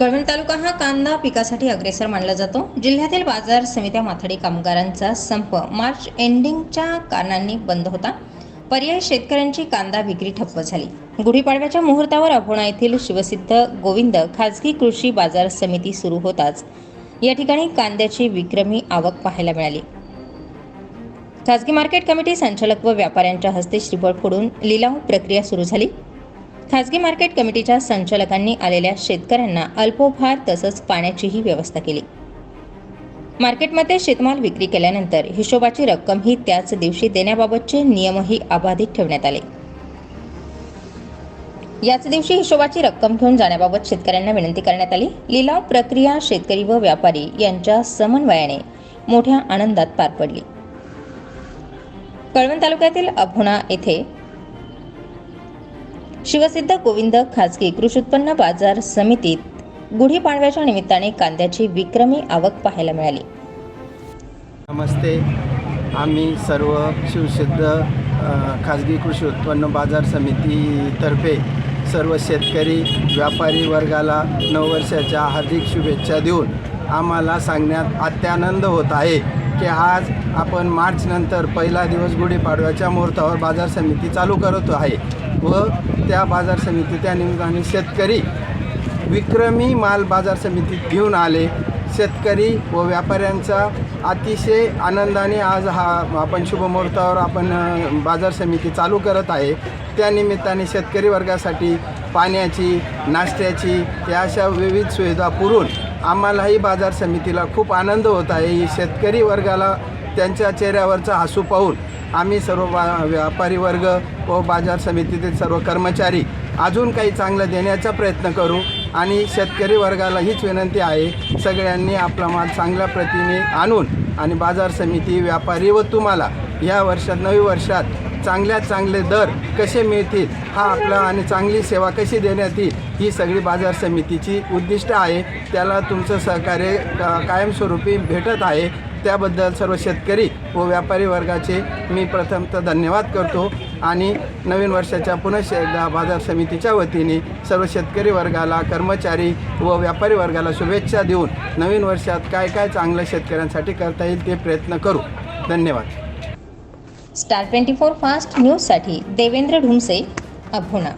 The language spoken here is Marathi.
कळवण तालुका हा कांदा पिकासाठी अग्रेसर मानला जातो. जिल्ह्यातील बाजार समित्या माथाडी कामगारांचा संप मार्च एंडिंगच्या कारणांनी बंद होता. पर्यायी शेतकऱ्यांची कांदा विक्री ठप्प झाली. गुढीपाडव्याच्या मुहूर्तावर अभोणा येथील शिवसिद्ध गोविंद खाजगी कृषी बाजार समिती सुरू होताच. या ठिकाणी कांद्याची विक्रमी आवक पाहायला मिळाली. खाजगी मार्केट कमिटी संचालक व व्यापाऱ्यांच्या हस्ते श्रीफळ फोडून लिलाव प्रक्रिया सुरू झाली. खाजगी मार्केट कमिटीच्या संचालकांनी आलेल्या शेतकऱ्यांना अल्पोभार तसंच पाण्याचीही व्यवस्था केली. मार्केटमध्ये शेतमाल विक्री केल्यानंतर हिशोबाची रक्कमही त्याच दिवशी देण्याबाबतचे नियमही अबाधित ठेवण्यात आले. याच दिवशी हिशोबाची रक्कम घेऊन जाण्याबाबत शेतकऱ्यांना विनंती करण्यात आली. लिलाव प्रक्रिया शेतकरी व व्यापारी यांच्या समन्वयाने मोठ्या आनंदात पार पडली. कळवण तालुक्यातील अभोणा येथे शिवसिद्ध गोविंद खाजगी कृषी उत्पन्न बाजार समितीत गुढीपाडव्याच्या निमित्ताने कांद्याची विक्रमी आवक पाहायला मिळाली. नमस्ते. आम्ही सर्व शिवसिद्ध खाजगी कृषी उत्पन्न बाजार समितीतर्फे सर्व शेतकरी व्यापारी वर्गाला नववर्षाच्या हार्दिक शुभेच्छा देऊन आम्हाला सांगण्यात अत्यानंद होत आहे. की आज आपण मार्चनंतर पहिला दिवस गुढीपाडव्याच्या मुहूर्तावर बाजार समिती चालू करत आहे व त्या बाजार समिती त्या निमित्ताने शेतकरी विक्रमी माल बाजार समितीत घेऊन आले. शेतकरी व व्यापाऱ्यांचा अतिशय आनंदाने आज हा आपण शुभमुहूर्तावर आपण बाजार समिती चालू करत आहे. त्या निमित्ताने शेतकरी वर्गासाठी पाण्याची नाश्त्याची या अशा विविध सुविधा पुरून आम्हालाही बाजार समितीला खूप आनंद होत आहे. शेतकरी वर्गाला त्यांच्या चेहऱ्यावरचा हसू पाहून आम्ही सर्व बा व्यापारी वर्ग व बाजार समितीतील सर्व कर्मचारी अजून काही चांगलं देण्याचा प्रयत्न करू आणि शेतकरी वर्गाला हीच विनंती आहे. सगळ्यांनी आपला माल चांगल्या प्रतीने आणून आणि बाजार समिती व्यापारी व तुम्हाला या वर्षात नवी वर्षात चांगल्यात चांगले दर कसे मिळतील हा आपला आणि चांगली सेवा कशी देण्यात येईल ही सगळी बाजार समितीची उद्दिष्ट आहे. त्याला तुमचं सहकार्य कायमस्वरूपी भेटत आहे. त्याबद्दल सर्व शेतकरी व व्यापारी वर्गाचे मी प्रथमतः धन्यवाद करतो आणि नवीन वर्षाच्या पुनश एकदा बाजार समितीच्या वतीने सर्व शेतकरी वर्गाला कर्मचारी व व्यापारी वर्गाला शुभेच्छा देऊन नवीन वर्षात काय काय चांगलं शेतकऱ्यांसाठी करता येईल ते प्रयत्न करू. धन्यवाद. स्टार ट्वेंटी फोर फास्ट न्यूजसाठी देवेंद्र ढुमसे अभोणा